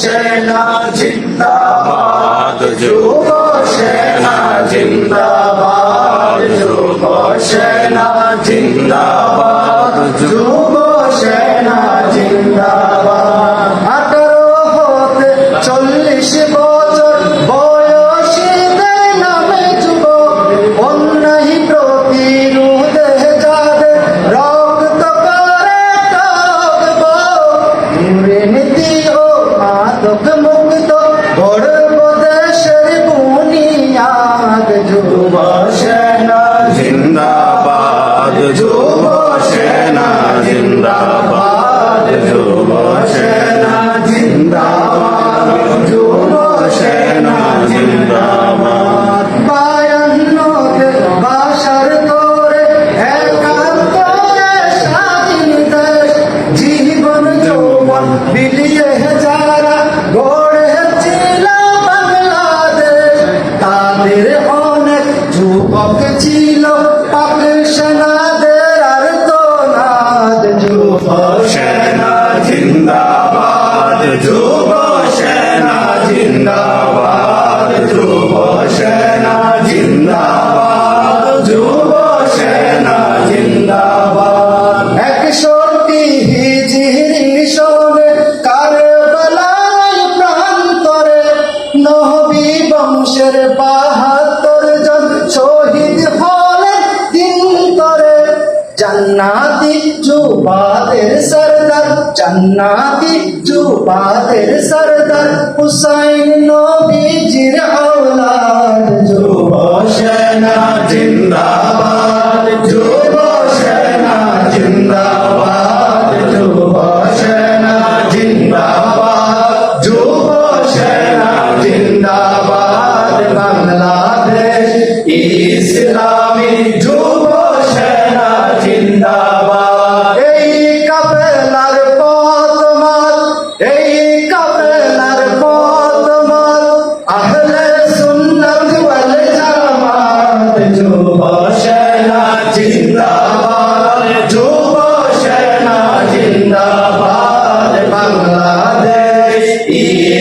সেনা জিন্দাবাদ যুব সেনা জিন্দাবাদ যুব সেনা জিন্দাবাদ। যুব সেনা জিন্দাবাদ যুব সেনা জিন্দাবাদ যুব সেনা জিন্দাবাদ বায়ান্নতে বাসার তোরে একাত্তরে স্বাধীন দেশ জীবন যৌবন বিলিয়ে যারা গড়েছিল বাংলাদেশ তাদের যুব সেনা জিন্দাবাদ যুব সেনা জিন্দাবাদ যুব সেনা জিন্দাবাদ একষট্টি হিজিরি সনে কারবালায় প্রান্তরে নহবি বংশের বাহাত্তর জান্নাতি যুবাদের সরদার, জান্নাতি যুবাদের সরদার, হুসাইন নবীজির আওলাদ। যুব সেনা জিন্দাবাদ, যুব সেনা জিন্দাবাদ, যুব সেনা জিন্দাবাদ, যুব সেনা জিন্দাবাদ, বাংলাদেশ সেনা জিন্দাবাদ বাংলাদেশ